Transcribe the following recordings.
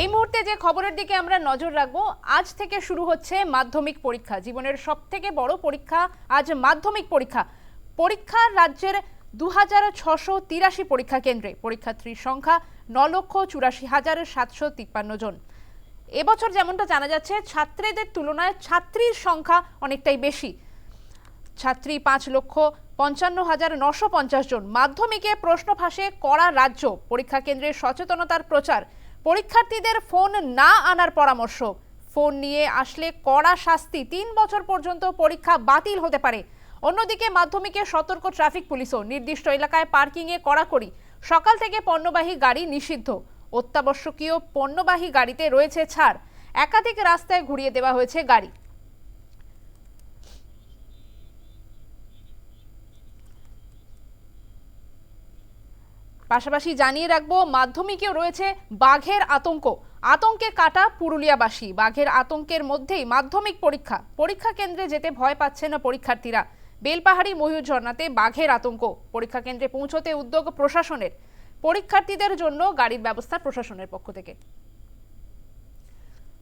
এই মুহূর্তে যে খবরের দিকে আমরা নজর রাখব, আজ থেকে শুরু হচ্ছে মাধ্যমিক পরীক্ষা। জীবনের সব থেকে বড় পরীক্ষা আজ মাধ্যমিক পরীক্ষা। পরীক্ষা রাজ্যের দু হাজার ছশো তিরাশি পরীক্ষা কেন্দ্রে। পরীক্ষার্থীর সংখ্যা ন লক্ষ চুরাশি হাজার সাতশো তিপ্পান্ন জন। এবছর যেমনটা জানা যাচ্ছে, ছাত্রীদের তুলনায় ছাত্রীর সংখ্যা অনেকটাই বেশি। ছাত্রী পাঁচ লক্ষ পঞ্চান্ন হাজার নশো পঞ্চাশ জন। মাধ্যমিকে প্রশ্ন ফাঁসে করা রাজ্য। পরীক্ষা কেন্দ্রের সচেতনতার প্রচার। পরীক্ষার্থীদের ফোন না আনার পরামর্শ। ফোন নিয়ে আসলে কড়া শাস্তি তিন বছর পর্যন্ত পরীক্ষা বাতিল হতে পারে। অন্যদিকে মাধ্যমিকে সতর্ক ট্রাফিক পুলিশও নির্দিষ্ট এলাকায় পার্কিংয়ে কড়াকড়ি। সকাল থেকে পণ্যবাহী গাড়ি নিষিদ্ধ। অত্যাবশ্যকীয় পণ্যবাহী গাড়িতে রয়েছে ছাড়। একাধিক রাস্তায় ঘুরিয়ে দেওয়া হয়েছে গাড়ি। পাশাপাশি জানিয়ে রাখব, মাধ্যমিকেও রয়েছে বাঘের আতঙ্ক। আতঙ্কে কাটা পুরুলিয়াবাসী। বাঘের আতঙ্কের মধ্যেই মাধ্যমিক পরীক্ষা। পরীক্ষা কেন্দ্রে যেতে ভয় পাচ্ছে না পরীক্ষার্থীরা। বেলপাহাড়ি ময়ূর ঝর্ণাতে বাঘের আতঙ্ক। পরীক্ষা কেন্দ্রে পৌঁছতে উদ্যোগ প্রশাসনের। পরীক্ষার্থীদের জন্য গাড়ির ব্যবস্থা প্রশাসনের পক্ষ থেকে।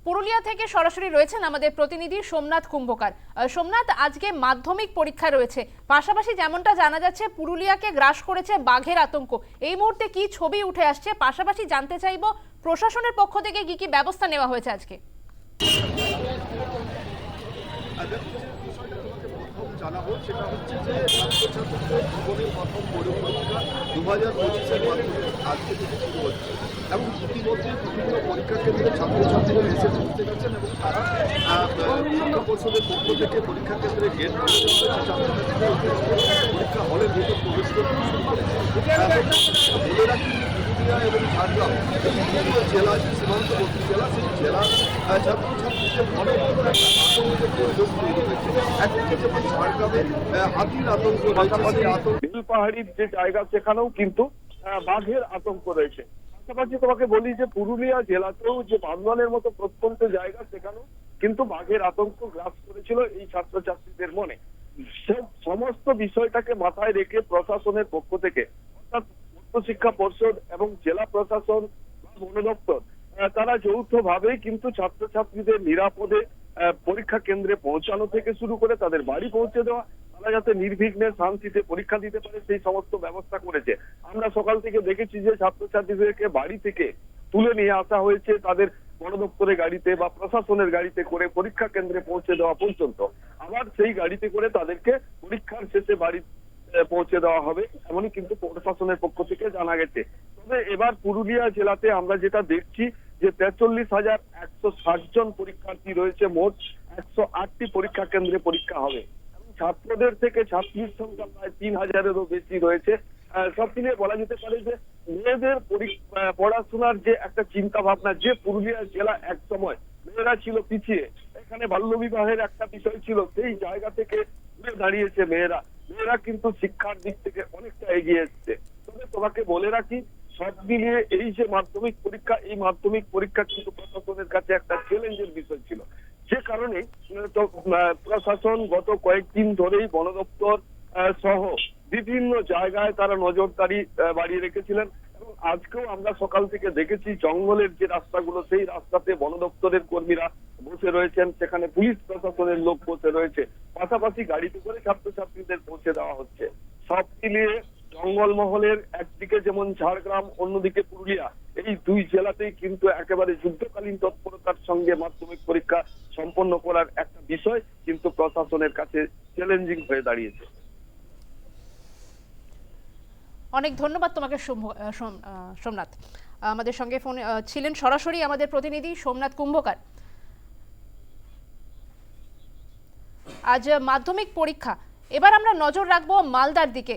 পুরুলিয়া থেকে সরাসরি রয়েছেন আমাদের প্রতিনিধি সোমনাথ কুম্ভকার। সোমনাথ, আজকে মাধ্যমিক পরীক্ষা রয়েছে। পাশাপাশি যেমনটা জানা যাচ্ছে, পুরুলিয়াকে গ্রাস করেছে বাঘের আতঙ্ক। এই মুহূর্তে কি ছবি উঠে আসছে? পাশাপাশি জানতে চাইব, প্রশাসনের পক্ষ থেকে কি কি ব্যবস্থা নেওয়া হয়েছে আজকে? জানাব সেটা হচ্ছে যে ছাত্রছাত্রীদের জীবনের প্রথম পরীক্ষা দু হাজার পঁচিশের মাধ্যমে আজকে থেকে শুরু হচ্ছে। এবং ইতিমধ্যে বিভিন্ন পরীক্ষা কেন্দ্রে ছাত্রছাত্রীরা এসে পৌঁছে গেছেন এবং তারা শিক্ষা পর্ষদের পক্ষ থেকে পরীক্ষা কেন্দ্রে গেট ছাত্রছাত্রীরা পরীক্ষা হলের ভেতর প্রবেশ করতে শুরু করেছে। পুরুলিয়া এবং ঝাড়গ্রাম। জেলা সীমান্তবর্তী জেলা সেই জেলার ছাত্রছাত্রীদের অনেক পরিবেশ তৈরি হয়েছে। যেমন ঝাড়গ্রামে হাতির আতঙ্ক রয়েছে পাহাড়ির যে জায়গা সেখানেও কিন্তু বাঘের আতঙ্ক রয়েছে। পাশাপাশি তোমাকে বলি যে পুরুলিয়া জেলাতেও যে বান্দোয়ানের মতো প্রত্যন্ত জায়গা সেখানেও কিন্তু বাঘের আতঙ্ক গ্রাস করেছিল এই ছাত্রছাত্রীদের মনে। সমস্ত বিষয়টাকে মাথায় রেখে প্রশাসনের পক্ষ থেকে অর্থাৎ উচ্চশিক্ষা পর্ষদ এবং জেলা প্রশাসন বন দপ্তর তারা যৌথভাবেই কিন্তু ছাত্রছাত্রীদের নিরাপদে পরীক্ষা কেন্দ্রে পৌঁছানো থেকে শুরু করে তাদের বাড়ি পৌঁছে দেওয়া, তারা যাতে নির্বিঘ্নে শান্তিতে পরীক্ষা দিতে পারে সেই সমস্ত ব্যবস্থা করেছে। আমরা সকাল থেকে দেখেছি যে ছাত্রছাত্রীদেরকে বাড়ি থেকে তুলে নিয়ে আসা হয়েছে তাদের বন দপ্তরের গাড়িতে বা প্রশাসনের গাড়িতে করে পরীক্ষা কেন্দ্রে পৌঁছে দেওয়া পর্যন্ত। আবার সেই গাড়িতে করে তাদেরকে পরীক্ষার শেষে বাড়ি পৌঁছে দেওয়া হবে। এমনই কিন্তু প্রশাসনের পক্ষ থেকে জানা গেছে। তবে এবার পুরুলিয়া জেলাতে আমরা যেটা দেখছি যে তেতাল্লিশ হাজার একশো ষাট জন পরীক্ষার্থী রয়েছে, মোট একশো আটটি পরীক্ষা কেন্দ্রে পরীক্ষা হবে। ছাত্রদের থেকে ছাত্রীর সংখ্যা প্রায় তিন হাজারেরও বেশি রয়েছে। সব মিলিয়ে বলা যেতে পারে যে মেয়েদের পড়াশোনার যে একটা চিন্তা ভাবনা যে পুরুলিয়া জেলা এক সময় মেয়েরা ছিল পিছিয়ে, এখানে বাল্যবিবাহের একটা বিষয় ছিল, সেই জায়গা থেকে দাঁড়িয়েছে মেয়েরা। মেয়েরা কিন্তু শিক্ষার দিক থেকে অনেকটা এগিয়ে এসছে। তবে তোমাকে বলে রাখি, সব মিলিয়ে এই যে মাধ্যমিক পরীক্ষা, এই মাধ্যমিক পরীক্ষা কিন্তু প্রশাসনের কাছে একটা চ্যালেঞ্জের বিষয় ছিল। যে কারণে প্রশাসন গত কয়েকদিন ধরেই বন দপ্তর সহ বিভিন্ন জায়গায় তারা নজরদারি বাড়িয়ে রেখেছিলেন। আজকেও আমরা সকাল থেকে দেখেছি জঙ্গলের যে রাস্তাগুলো, সেই রাস্তাতে বন দপ্তরের কর্মীরা বসে রয়েছেন। সেখানে পুলিশ প্রশাসনের লোক বসে রয়েছে। পাশাপাশি গাড়িতে করে ছাত্রছাত্রীদের পৌঁছে দেওয়া হচ্ছে। সব মিলিয়ে জঙ্গলমহলের একদিকে যেমন ঝাড়গ্রাম, অন্যদিকে পুরুলিয়া, এই দুই জেলাতেই কিন্তু একেবারে যুদ্ধকালীন তৎপরতার সঙ্গে মাধ্যমিক পরীক্ষা সম্পন্ন করার একটা বিষয় কিন্তু প্রশাসনের কাছে চ্যালেঞ্জিং হয়ে দাঁড়িয়েছে। অনেক ধন্যবাদ তোমাকে সোমনাথ। আমাদের সঙ্গে ফোন ছিলেন সরাসরি আমাদের প্রতিনিধি সোমনাথ কুম্ভকার। আজ মাধ্যমিক পরীক্ষা। এবার আমরা নজর রাখব মালদার দিকে।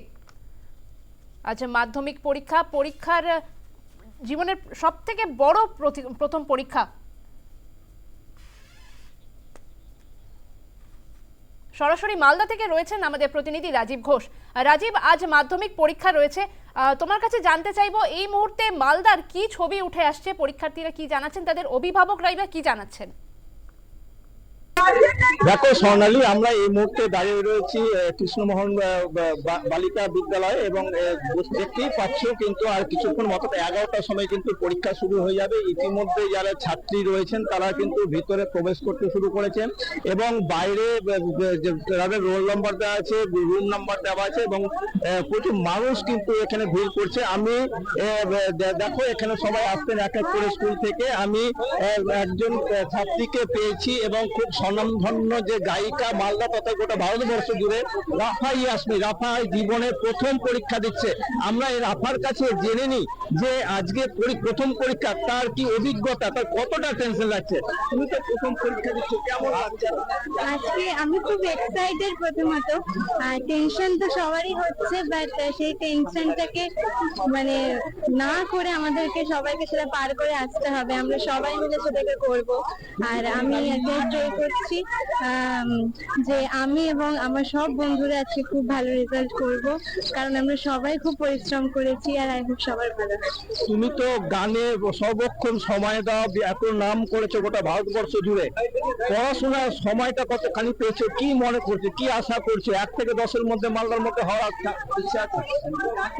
আজ মাধ্যমিক পরীক্ষা, পরীক্ষার জীবনের সব থেকে বড় প্রথম পরীক্ষা সরাসরি মালদা থেকে রয়েছেন আমাদের প্রতিনিধি রাজীব ঘোষ। রাজীব, আজ মাধ্যমিক পরীক্ষা রয়েছে। তোমার কাছে জানতে চাইব, এই মুহূর্তে মালদার কি ছবি উঠে আসছে? পরীক্ষার্থীরা কি জানাচ্ছেন? তাদের অভিভাবকরাই বা কি জানাচ্ছেন? দেখো স্বর্ণালী, আমরা এই মুহূর্তে দাঁড়িয়ে রয়েছি কৃষ্ণমোহন বালিকা বিদ্যালয়ে এবং দেখতেই পাচ্ছ কিন্তু আর কিছুক্ষণ মতো, এগারোটার সময় কিন্তু পরীক্ষা শুরু হয়ে যাবে। ইতিমধ্যে যারা ছাত্রী রয়েছেন, তারা কিন্তু ভিতরে প্রবেশ করতে শুরু করেছেন এবং বাইরে যাদের রোল নাম্বার দেওয়া আছে রুম নাম্বার দেওয়া আছে এবং প্রচুর মানুষ কিন্তু এখানে ভিড় করছে। আমি দেখো এখানে সবাই আসতেন এক এক করে স্কুল থেকে। আমি একজন ছাত্রীকে পেয়েছি এবং খুব স্বনামধন্য যে গায়িকা মালদা তথা গোটা ভারতবর্ষ জুড়ে রাফা ইয়াসমি রাফা জীবনের প্রথম পরীক্ষা দিচ্ছে। আমরা এই রাফার কাছে জেনে নিই যে আজকে প্রথম পরীক্ষা, তার কি অভিজ্ঞতা, তার কতটা টেনশন লাগছে? তুমি তো প্রথম পরীক্ষা দিচ্ছ, কেমন লাগছে? আজকে আমি খুব এক্সাইটেড প্রথমত। টেনশন তো সবারই হচ্ছে বাট সেই টেনশনটাকে মানে না করে আমাদেরকে সবাইকে সেটা পার করে আসতে হবে। আমরা সবাই মিলে সেটাকে করব। আর আমি আজকে ট্রাই আম, যে আমি এবং আমার সব বন্ধুরা আজকে খুব ভালো রেজাল্ট করব। কারণ আমরা সবাই খুব পরিশ্রম করেছি আর আই হোপ সবার ভালো তুমি তো গানে সর্বক্ষণ সময় দাও এত নাম করেছ গোটা ভারতবর্ষ জুড়ে। পড়াশোনার সময়টা কতখানি পেয়েছ কি মনে করছ কি আশা করছ? এক থেকে দশের মধ্যে মালদার মধ্যে হওয়ার ইচ্ছা আছে?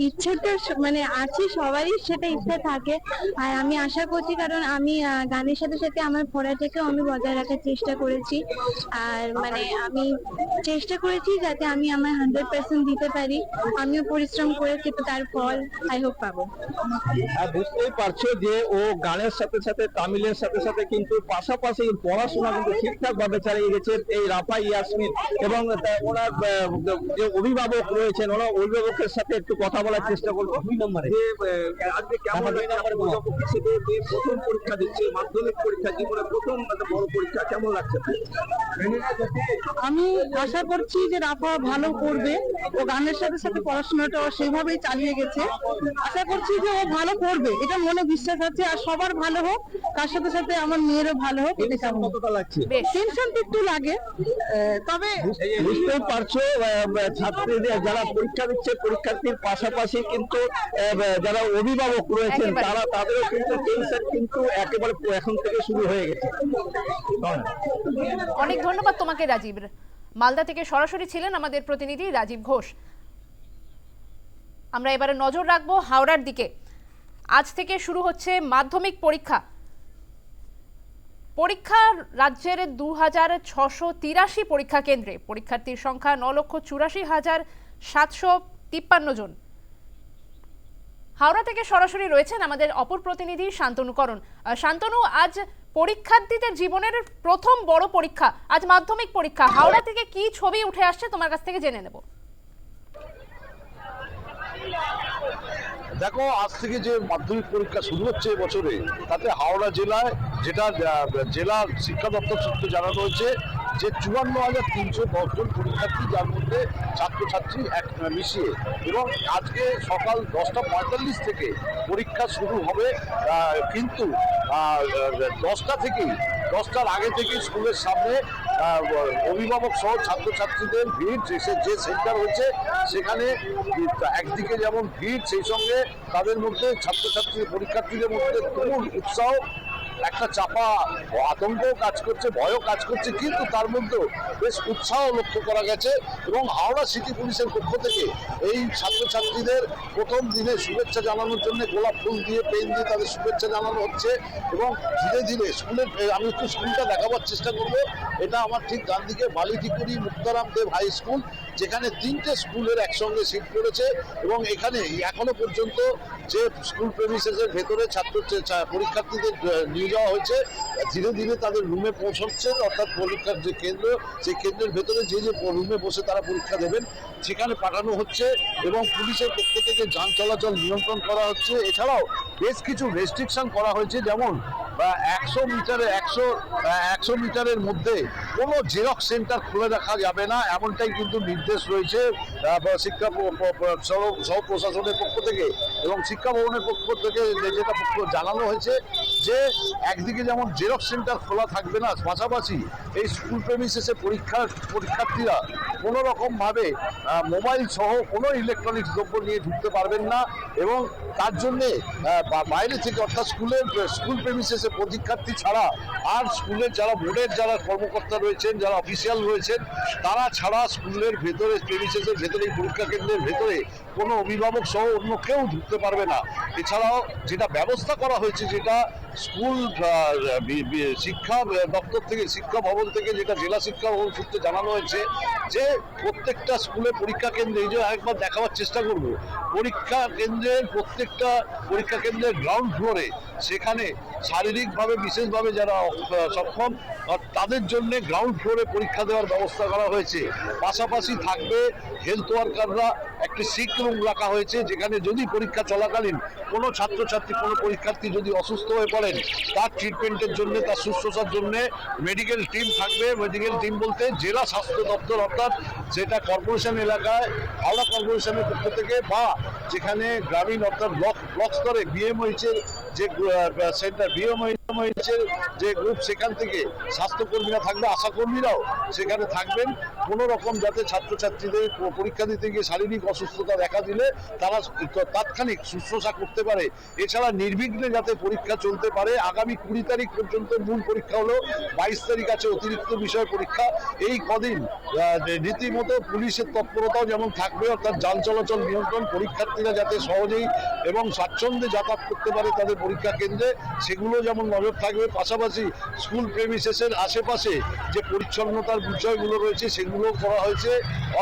ইচ্ছে তো মানে আছে সবারই সেটা ইচ্ছা থাকে। আর আমি আশা করছি কারণ আমি গানের সাথে সাথে আমার পড়াটাকেও আমি বজায় রাখার চেষ্টা করেছি। আর মানে আমি চেষ্টা করেছি যাতে আমি আমার হান্ড্রেড পার্সেন্ট দিতে পারি। আমিও পরিশ্রম করেছি তো তার ফল আই হোপ পাবো। বুঝতেই পারছ যে ও গানের সাথে সাথে তামিলের সাথে সাথে কিন্তু পাশাপাশি পড়াশোনা কিন্তু ঠিকঠাক ভাবে চালিয়ে গেছে এই রাফা ইয়াসমিন। এবং ওনার আহ, যে অভিভাবক রয়েছেন ওনার অভিভাবকের সাথে একটু কথা বলার চেষ্টা করব। দুই নম্বরে আজকে কেমন অভিভাবক হিসেবে যে প্রথম পরীক্ষা দিচ্ছে মাধ্যমিক পরীক্ষা জীবনে প্রথম একটা বড় পরীক্ষা কেমন লাগছে? আমি আশা করছি যে রাফা ভালো করবে। ও গানের সাথে সাথে পড়াশোনাটা ও সেভাবেই চালিয়ে গেছে। আশা করছি যে ও ভালো করবে। এটা মনে বিশ্বাস আছে। আর সবার ভালো হোক তার সাথে সাথে আমার মেয়েরও ভালো হোক এটা কতটা লাগছে? টেনশন তো একটু লাগে। আহ, তবে বুঝতেই পারছ ছাত্রীদের যারা পরীক্ষা দিচ্ছে পরীক্ষার্থীর পাশাপাশি কিন্তু আহ, যারা অভিভাবক রয়েছেন তারা তাদেরও কিন্তু টেনশন কিন্তু একেবারে এখন থেকে শুরু হয়ে গেছে। অনেক ধন্যবাদ তোমাকে, রাজীব। মালদা থেকে সরাসরি ছিলেন আমাদের প্রতিনিধি রাজীব ঘোষ। আমরা এবারে নজর রাখব হাওড়ার দিকে। আজ থেকে শুরু হচ্ছে মাধ্যমিক পরীক্ষা। পরীক্ষা রাজ্যের দু হাজার ছশো তিরাশি পরীক্ষা কেন্দ্রে। পরীক্ষার্থীর সংখ্যা ন লক্ষ চুরাশি হাজার সাতশো তিপ্পান্ন জন। হাওড়া থেকে সরাসরি রয়েছেন আমাদের অপর প্রতিনিধি শান্তনুকরণ আহ, শান্তনু আজ পরীক্ষার্থীদের জীবনের প্রথম বড় পরীক্ষা আজ মাধ্যমিক পরীক্ষা হাওড়া থেকে কি ছবি উঠে আসছে তোমার কাছ থেকে জেনে নেব। দেখো আজ থেকে যে মাধ্যমিক পরীক্ষা শুরু হচ্ছে এবছরে তাতে হাওড়া জেলায় যেটা জেলা শিক্ষা দপ্তর সূত্রে জানানো হয়েছে যে চুয়ান্ন হাজার তিনশো দশজন পরীক্ষার্থী যার মধ্যে ছাত্রছাত্রী এক মিশিয়ে এবং আজকে সকাল দশটা পঁয়তাল্লিশ থেকে পরীক্ষা শুরু হবে কিন্তু দশটা থেকেই, দশটার আগে থেকে স্কুলের সামনে অভিভাবক সহ ছাত্রছাত্রীদের ভিড়, যে যে সেন্টার হয়েছে, সেখানে একদিকে যেমন ভিড়, সেই সঙ্গে তাদের মধ্যে ছাত্রছাত্রী পরীক্ষার্থীদের মধ্যে তুমুল উৎসাহ একটা চাপা আতঙ্ক কাজ করছে, ভয়ও কাজ করছে, কিন্তু তার মধ্যেও বেশ উৎসাহ লক্ষ্য করা গেছে এবং হাওড়া সিটি পুলিশের পক্ষ থেকে এই ছাত্রছাত্রীদের প্রথম দিনে শুভেচ্ছা জানানোর জন্য গোলাপ ফুল দিয়ে, পেন দিয়ে তাদের শুভেচ্ছা জানানো হচ্ছে এবং ধীরে ধীরে স্কুলের আমি একটু স্কুলটা দেখাবার চেষ্টা করব। এটা আমার ঠিক ডান দিকে বালিটিকুড়ি মুক্তারাম দেব হাই স্কুল, যেখানে তিনটে স্কুলের একসঙ্গে সিট করেছে এবং এখানে এখনও পর্যন্ত যে স্কুল প্রেমিসেসের ভেতরে ছাত্র পরীক্ষার্থীদের যাওয়া হয়েছে। ধীরে ধীরে তাদের রুমে পৌঁছচ্ছে অর্থাৎ পরীক্ষার যে কেন্দ্র, সেই কেন্দ্রের ভেতরে যে যে রুমে বসে তারা পরীক্ষা দেবেন, সেখানে পাঠানো হচ্ছে এবং পুলিশের পক্ষ থেকে যান চলাচল নিয়ন্ত্রণ করা হচ্ছে। এছাড়াও বেশ কিছু রেস্ট্রিকশন করা হয়েছে, যেমন একশো মিটারে একশো একশো মিটারের মধ্যে কোনো জেরক্স সেন্টার খুলে রাখা যাবে না, এমনটাই কিন্তু নির্দেশ রয়েছে শিক্ষা সহ প্রশাসনের পক্ষ থেকে এবং শিক্ষা ভবনের পক্ষ থেকে যেটা জানানো হয়েছে যে একদিকে যেমন জেরক্স সেন্টার খোলা থাকবে না পাশাপাশি এই স্কুল প্রেমিসেসে পরীক্ষার পরীক্ষার্থীরা কোনো রকম ভাবে আহ, মোবাইল সহ কোনো ইলেকট্রনিক্স দ্রব্য নিয়ে ঢুকতে পারবেন না এবং তার জন্যে বাইরে থেকে অর্থাৎ স্কুলের স্কুল প্রেমিসেসে পরীক্ষার্থী ছাড়া আর স্কুলের যারা বোর্ডের যারা কর্মকর্তা রয়েছেন যারা অফিসিয়াল রয়েছেন তারা ছাড়া স্কুলের ভেতরে প্রেমিসেসের ভেতরে এই পরীক্ষা কেন্দ্রের ভেতরে কোনো অভিভাবক সহ অন্য কেউ ঢুকতে পারবে না। এছাড়াও যেটা ব্যবস্থা করা হয়েছে যেটা স্কুল শিক্ষা দপ্তর থেকে, শিক্ষা ভবন থেকে যেটা জেলা শিক্ষা ভবন সূত্রে জানানো হয়েছে যে প্রত্যেকটা স্কুলে পরীক্ষা কেন্দ্রে, এই যে একবার দেখাবার চেষ্টা করব, পরীক্ষা কেন্দ্রের প্রত্যেকটা পরীক্ষা কেন্দ্রের গ্রাউন্ড ফ্লোরে সেখানে শারীরিকভাবে, বিশেষভাবে যারা সক্ষম তাদের জন্য গ্রাউন্ড ফ্লোরে পরীক্ষা দেওয়ার ব্যবস্থা করা হয়েছে। পাশাপাশি থাকবে হেলথ ওয়ার্কাররা একটি সিক রুম রাখা হয়েছে যেখানে যদি পরীক্ষা চলাকালীন কোনো ছাত্রছাত্রী, কোনো পরীক্ষার্থী যদি অসুস্থ হয়ে পড়েন, তার ট্রিটমেন্টের জন্য, তার শুশ্রূষার জন্য মেডিকেল টিম থাকবে। মেডিকেল টিম বলতে জেলা স্বাস্থ্য দপ্তর অর্থাৎ যেটা কর্পোরেশন এলাকায়, হাওড়া কর্পোরেশনের পক্ষ থেকে বা যেখানে গ্রামীণ অর্থাৎ ব্লক ব্লক স্তরে বিএমওইচের যে সেন্টার বিএমওইচের যে গ্রুপ সেখান থেকে স্বাস্থ্যকর্মীরা থাকবে, আশাকর্মীরাও সেখানে থাকবেন। কোনো রকম যাতে ছাত্রছাত্রীদের পরীক্ষা দিতে গিয়ে শারীরিক অসুস্থতা দেখা দিলে তারা তাৎক্ষণিক শুশ্রূষা করতে পারে। এছাড়া নির্বিঘ্নে যাতে পরীক্ষা চলতে পারে, আগামী কুড়ি তারিখ পর্যন্ত মূল পরীক্ষা হলো বাইশ তারিখ আছে অতিরিক্ত বিষয় পরীক্ষা। এই কদিন রীতিমতো পুলিশের তৎপরতাও যেমন থাকবে, অর্থাৎ যান চলাচল নিয়ন্ত্রণ, পরীক্ষার্থীরা যাতে সহজেই এবং স্বাচ্ছন্দ্যে যাতায়াত করতে পারে তাদের পরীক্ষা কেন্দ্রে, সেগুলো যেমন নজর থাকবে, পাশাপাশি স্কুল প্রেমিসেসের আশেপাশে যে পরিচ্ছন্নতার বিষয়গুলো রয়েছে সেগুলো করা হয়েছে।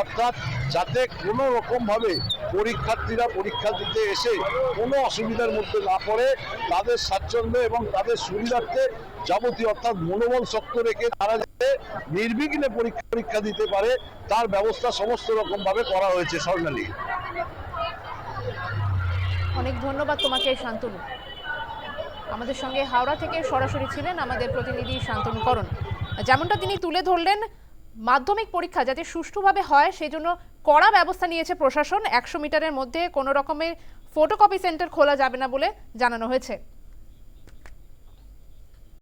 অর্থাৎ যাতে কোনো রকমভাবে পরীক্ষার্থীরা পরীক্ষা দিতে এসে কোনো অসুবিধার মধ্যে না পড়ে, তাদের স্বাচ্ছন্দ্য এবং তাদের সুবিধার্থে যাবতীয় অর্থাৎ মনোবল শক্ত রেখে তারা যাতে নির্বিঘ্নে পরীক্ষা পরীক্ষা দিতে পারে, তার ব্যবস্থা সমস্ত রকমভাবে করা হয়েছে স্বর্ণালী অনেক ধন্যবাদ তোমাকে, শান্তনু। আমাদের সঙ্গে হাওড়া থেকে সরাসরি ছিলেন আমাদের প্রতিনিধি শান্তনু করণ। যেমনটা তিনি তুলে ধরলেন, মাধ্যমিক পরীক্ষা যাতে সুষ্ঠুভাবে হয় সেই জন্য কড়া ব্যবস্থা নিয়েছে প্রশাসন। একশো মিটারের মধ্যে কোনো রকমের ফটোকপি সেন্টার খোলা যাবে না বলে জানানো হয়েছে।